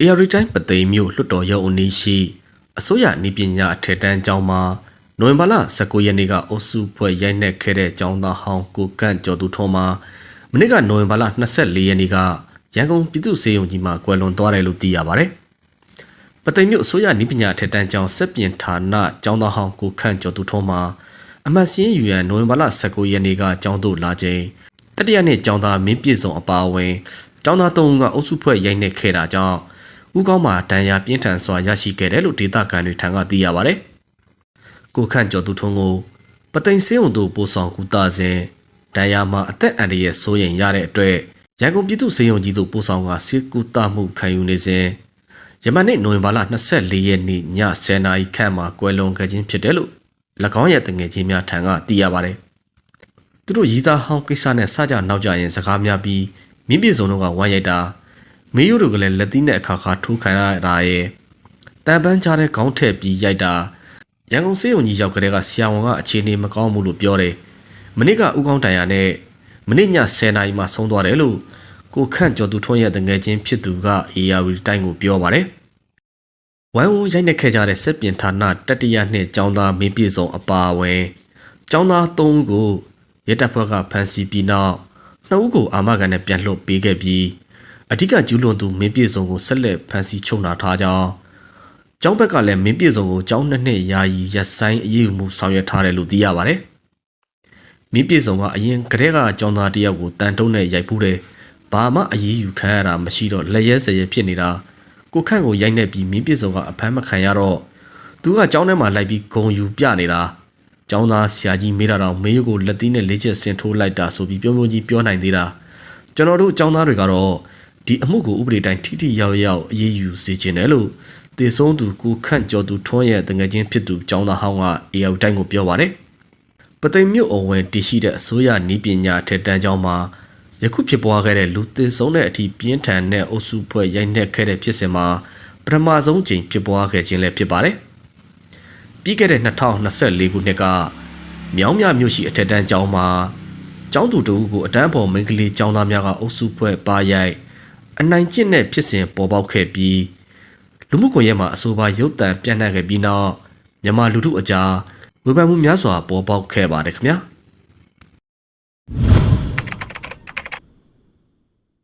AR Time ပသိမ်မြို့လွှတ်တော်ရုံးအနီးရှိအစိုးရနေပညာအထက်တန်းကျောင်းမှာနိုဝင်ဘာလ19ရက်နေ့ကအုပ်စုဖွဲ့ရိုက်နှက်ခဲ့တဲ့ကျောင်းသားဟောင်းကိုကန့်ကျော်သူထုံးမှာမနေ့ကနိုဝင်ဘာလ24ရက်နေ့ကရန်ကုန်ပြည်သူ့စေယုံကြီးမှာကွယ်လွန်သွားတယ်လို့သိရပါတယ်။ပသိမ်မြို့အစိုးရနေပညာအထက်တန်းကျောင်းဆက်ပြင်ဌာနကျောင်းသားဟောင်းကိုခန့်ကျော်သူထုံးမှာအမတ်စင်းယူရန်နိုဝင်ဘာလ19ရက်နေ့ကကျောင်းသို့လာချိန်တတိယနေ့ကျောင်းသားမင်းပြည့်စုံအပါအဝင်ကျောင်းသား၃ဦးကအုပ်စုဖွဲ့ရိုက်နှက်ခဲ့တာကြောင့် ဦးကောင်းမှာတန်ရာပြင်းထန်စွာရရှိခဲ့တယ်လို့ဒေသခံတွေထံကသိရပါတယ်။ကိုခန့်ကျော်သူထုံးကိုပသိမ်စင်းုံတို့ပို့ဆောင်ကူတာစဉ်တန်ရာမှာအသက်အန္တရာယ်စိုးရိမ်ရတဲ့အတွက်ရန်ကုန်ပြည်သူ့စေယုံကြီးသို့ပို့ဆောင်ကစစ်ကူတာမှုခံယူနေစဉ်ယမန်နေ့နိုဝင်ဘာလ24ရက်နေ့ည10:00နာရီခန့်မှာကွယ်လွန်ခဲ့ခြင်းဖြစ်တယ်လို့၎င်းရဲ့တငယ်ချင်းများထံကသိရပါတယ်။သူတို့ရီးသားဟောင်းကိစ္စနဲ့စကြနောက်ကြရင်စကားများပြီးမြင့်ပြည့်စုံတို့ကဝမ်းရိုက်တာ မေယိုတို့ကလည်းလက်သီးနဲ့အခါခါထိုးခံရတာရဲ့တန်ပန်းချတဲ့ခေါင်းထည့်ပြီးရိုက်တာရန်ကုန်စေယုံကြီးရောက်ကြတဲ့ကဆရာဝန်ကအခြေအနေမကောင်းဘူးလို့ပြောတယ်။မနေ့ကဥကောင်းတန်ရနဲ့မနေ့ည10:00နာရီမှဆုံးသွားတယ်လို့ကိုခန့်ကျော်သူထွန်းရဲ့တငယ်ချင်းဖြစ်သူက AR တိုင်းကိုပြောပါတယ်။ဝိုင်းဝန်းရိုက်နှက်ခဲ့ကြတဲ့စစ်ပြင်ဌာနတတိယနှစ်ကျောင်းသားမင်းပြည့်စုံအပါအဝင်ကျောင်းသား၃ဦးကိုရဲတပ်ဖွဲ့ကဖမ်းဆီးပြီးနောက်နှစ်ဦးကိုအာမခံနဲ့ပြန်လွှတ်ပေးခဲ့ပြီး အဓိကကျူးလွန်သူမင်းပြည့်စုံကိုဆက်လက်ဖမ်းဆီးချုပ်နှောင်ထားကြောင်းကျောင်းဘက်ကလည်းမင်းပြည့်စုံကိုကျောင်းနှစ်နှစ်ယာယီရက်ဆိုင်အရေးယူမှုဆောင်ရွက်ထားတယ်လို့သိရပါတယ်။မင်းပြည့်စုံကအရင်ကတည်းကကျောင်းသားတစ်ယောက်ကိုတန်တုံးနဲ့ရိုက်ဖူးတယ်။ဘာမှအရေးယူခံရတာမရှိတော့လက်ရဲစရဲဖြစ်နေတာကိုခန့်ကိုရိုက်နေပြီးမင်းပြည့်စုံကအဖမ်းမခံရတော့သူကကျောင်းထဲမှာလိုက်ပြီးဂုံယူပြနေတာ။ကျောင်းသားဆရာကြီးမေးတာတော့မေးရုပ်ကိုလက်သီးနဲ့လေးချက်ဆင်ထိုးလိုက်တာဆိုပြီးပြုံးပြုံးကြီးပြောနိုင်သေးတာ။ကျွန်တော်တို့ကျောင်းသားတွေကတော့ ဒီအမှုကိုဥပဒေတိုင်းထိထိရောက်ရောက်အရေးယူစေချင်တယ်လို့တေဆုံးသူကိုခန့်ကျော်သူထွန်းရဲ့တငယ်ချင်းဖြစ်သူကျောင်းသားဟောင်းက AR တိုင်းကိုပြောပါတယ်။ပသိမ်မြို့အဝင်တည်ရှိတဲ့အစိုးရနီးပညာထက်တန်းကျောင်းမှာယခုဖြစ်ပွားခဲ့တဲ့လူသေဆုံးတဲ့အထိပြင်းထန်တဲ့အုပ်စုဖွဲ့ရိုက်နှက်ခဲ့တဲ့ဖြစ်စဉ်မှာပထမဆုံးချိန်ဖြစ်ပွားခဲ့ခြင်းလည်းဖြစ်ပါတယ်။ပြီးခဲ့တဲ့2024ခုနှစ်ကမြောင်းမြမြို့ရှိအထက်တန်းကျောင်းမှာကျောင်းသူတဦးကိုအတန်းပေါ်မိန်းကလေးကျောင်းသားများကအုပ်စုဖွဲ့ပါရိုက် အနိုင်ကျင့်တဲ့ဖြစ်စဉ်ပေါ်ပေါက်ခဲ့ပြီးလူမှုကွန်ရက်မှာအဆိုပါရုပ်သံပြန့်နှံ့ခဲ့ပြီးနောက်မြန်မာလူထုအကြားဝေဖန်မှုများစွာပေါ်ပေါက်ခဲ့ပါတယ်ခင်ဗျာ။